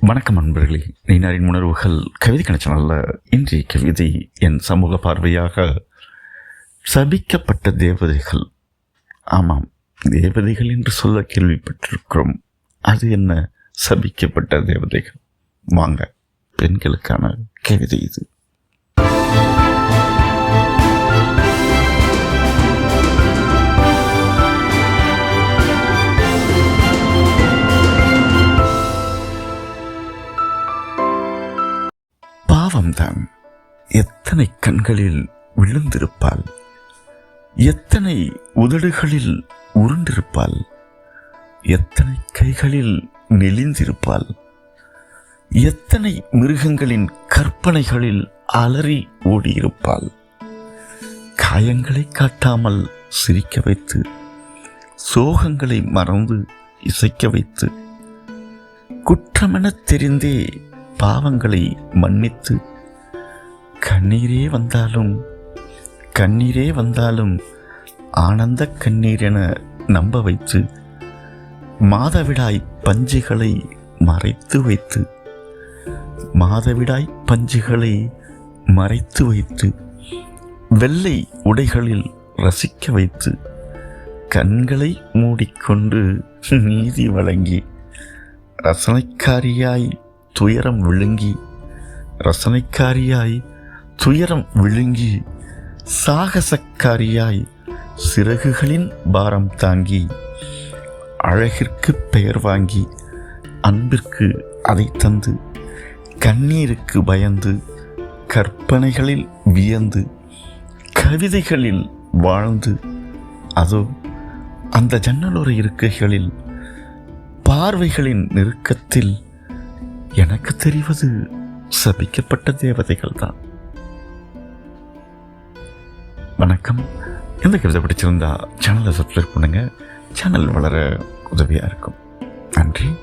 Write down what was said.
வணக்கம் நண்பர்களே. நீனாரின் உணர்வுகள் கவிதை கணச்சனல்ல இன்றைய கவிதை என் சமூக பார்வையாக சபிக்கப்பட்ட தேவதைகள். ஆமாம் தேவதைகள் என்று சொல்ல கேள்விப்பட்டிருக்கிறோம். அது என்ன? சபிக்கப்பட்ட தேவதைகள். வாங்க பெண்களுக்கான கவிதை இது. பாவம்தான். எத்தனை கண்களில் விழுந்திருப்பாள்? எத்தனை உதடுகளில் உருண்டிருப்பாள்? எத்தனை கைகளில் நெளிந்திருப்பாள்? எத்தனை மிருகங்களின் கற்பனைகளில் அலறி ஓடியிருப்பாள்? காயங்களை காட்டாமல் சிரிக்க வைத்து சோகங்களை மறந்து இசைக்க வைத்து குற்றமெனத் தெரிந்தே பாவங்களை மன்னித்து கண்ணீரே வந்தாலும் கண்ணீரே வந்தாலும் ஆனந்த கண்ணீர் என நம்ப வைத்து மாதவிடாய் பஞ்சுகளை மறைத்து வைத்து மாதவிடாய் பஞ்சுகளை மறைத்து வைத்து வெள்ளை உடைகளில் ரசிக்க வைத்து கண்களை மூடிக்கொண்டு நீதி வழங்கி ரசனைக்காரியாய் துயரம் விழுங்கி ரசனைக்காரியாய் துயரம் விழுங்கி சாகசக்காரியாய் சிறகுகளின் பாரம் தாங்கி அழகிற்கு பெயர் வாங்கி அன்பிற்கு அதை தந்து கண்ணீருக்கு பயந்து கற்பனைகளில் வியந்து கவிதைகளில் வாழ்ந்து அதோ அந்த ஜன்னலோர இருக்கைகளில் பார்வைகளின் நெருக்கத்தில் எனக்கு தெரிவது சபிக்கப்பட்ட தேவதைகள் தான் வணக்கம். இந்த கவிதை பிடிச்சிருந்தா சேனலை சப்ஸ்கிரைப் பண்ணுங்கள் சேனல் வளர உதவியாக இருக்கும். நன்றி.